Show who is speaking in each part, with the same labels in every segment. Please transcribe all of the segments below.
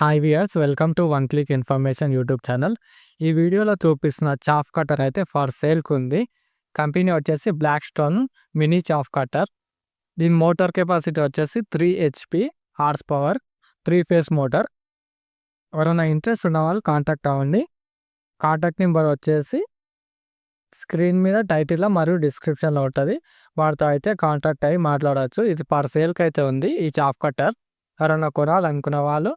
Speaker 1: Hi viewers welcome to one click information YouTube channel ఈ వీడియోలో చూపిస్తున్న చాఫ్ కటర్ అయితే ఫర్ సేల్కి ఉంది కంపెనీ వచ్చేసి black stone mini chaff cutter దీని మోటార్ కెపాసిటీ వచ్చేసి three HP horse power three phase motor ఎవరైనా ఇంట్రెస్ట్ ఉన్న వాళ్ళు కాంటాక్ట్ అవ్వండి. కాంటాక్ట్ నెంబర్ వచ్చేసి స్క్రీన్ మీద టైటిల్లో మరియు డిస్క్రిప్షన్లో ఉంటుంది. వాటితో అయితే కాంటాక్ట్ అయ్యి మాట్లాడవచ్చు ఇది పర్ సేల్కి అయితే ఉంది ఈ చాఫ్ కట్టర్ ఎవరైనా కొనాలనుకున్న వాళ్ళు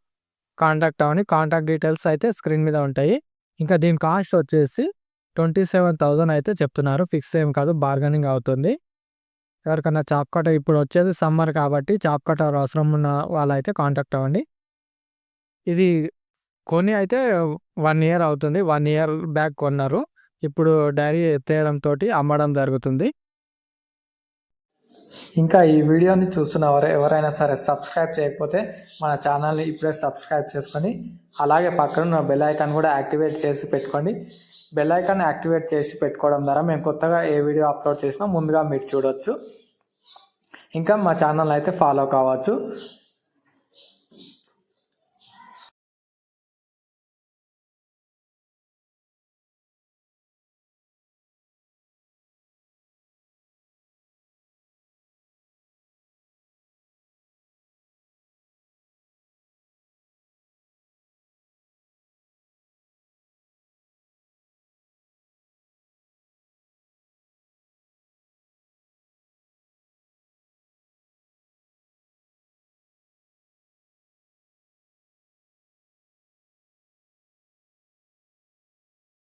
Speaker 1: కాంటాక్ట్ అవని కాంటాక్ట్ డీటెయిల్స్ అయితే స్క్రీన్ మీద ఉంటాయి. ఇంకా దీని కాస్ట్ వచ్చేసి ట్వంటీ సెవెన్ థౌజండ్ అయితే చెప్తున్నారు. ఫిక్స్ ఏం కాదు బార్గెనింగ్ అవుతుంది. ఎవరికన్నా చాప్ కటర్ ఇప్పుడు వచ్చేది సమ్మర్ కాబట్టి చాప్ కటర్ అవసరం ఉన్న వాళ్ళైతే కాంటాక్ట్ అవ్వండి. ఇది కొని అయితే వన్ ఇయర్ అవుతుంది. వన్ ఇయర్ బ్యాక్ కొన్నారు. ఇప్పుడు డైరీ ఎత్తేయడం తోటి అమ్మడం జరుగుతుంది. ఇంకా ఈ వీడియోని చూస్తున్న వారు ఎవరైనా సరే సబ్స్క్రైబ్ చేయకపోతే మన ఛానల్ని ఇప్పుడే సబ్స్క్రైబ్ చేసుకొని అలాగే పక్కన ఉన్న బెల్ ఐకాన్ కూడా యాక్టివేట్ చేసి పెట్టుకోండి. బెల్ ఐకాన్ యాక్టివేట్ చేసి పెట్టుకోవడం ద్వారా మేము కొత్తగా ఏ వీడియో అప్లోడ్ చేసినా ముందుగా మీరు చూడొచ్చు. ఇంకా మా ఛానల్ అయితే ఫాలో కావచ్చు.